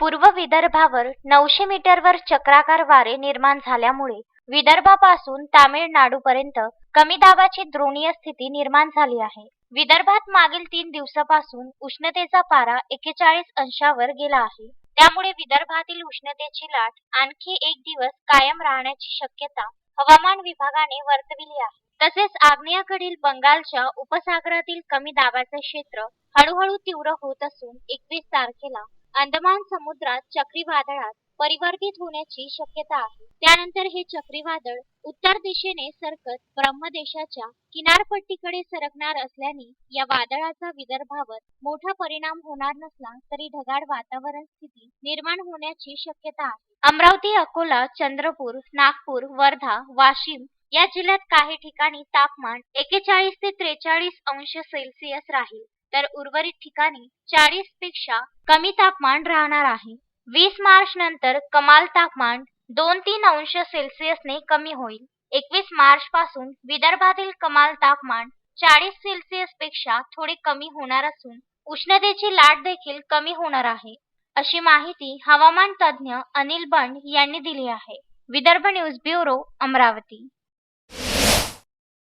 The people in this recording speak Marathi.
पूर्व विदर्भावर नऊशे मीटरवर चक्राकार वारे निर्माण झाल्यामुळे विदर्भापासून तामिळनाडूपर्यंत कमी दाबाची द्रोणीय स्थिती निर्माण झाली आहे. विदर्भात मागील तीन दिवसापासून उष्णतेचा पारा एकेचाळीस अंशावर गेला आहे. त्यामुळे विदर्भातील उष्णतेची लाट आणखी एक दिवस कायम राहण्याची शक्यता हवामान विभागाने वर्तविली आहे. तसेच आग्नेयाकडील बंगालच्या उपसागरातील कमी दाबाचे क्षेत्र हळूहळू तीव्र होत असून एकवीस तारखेला अंदमान समुद्रात चक्रीवादळात परिवर्तित होण्याची शक्यता आहे. त्यानंतर हे चक्रीवादळ उत्तर दिशेने सरकत ब्रह्मदेशाच्या किनारपट्टीकडे सरकणार असल्याने या वादळाचा विदर्भावर मोठा परिणाम होणार नसला तरी ढगाळ वातावरण स्थिती निर्माण होण्याची शक्यता आहे. अमरावती अकोला चंद्रपूर नागपूर वर्धा वाशिम या जिल्ह्यात काही ठिकाणी तापमान एकेचाळीस ते त्रेचाळीस अंश सेल्सिअस राहील. तर उर्वरित ठिकाणी चाळीसपेक्षा कमी तापमान राहणार आहे. वीस मार्च नंतर कमाल तापमान दोन तीन अंश सेल्सिअसने कमी होईल. एकवीस मार्च पासून विदर्भातील कमाल तापमान चाळीस सेल्सिअसपेक्षा थोडे कमी होणार असून उष्णतेची लाट देखील कमी होणार आहे. अशी माहिती हवामान तज्ज्ञ अनिल बंड यांनी दिली आहे. Vidarbha news bureau Amravati.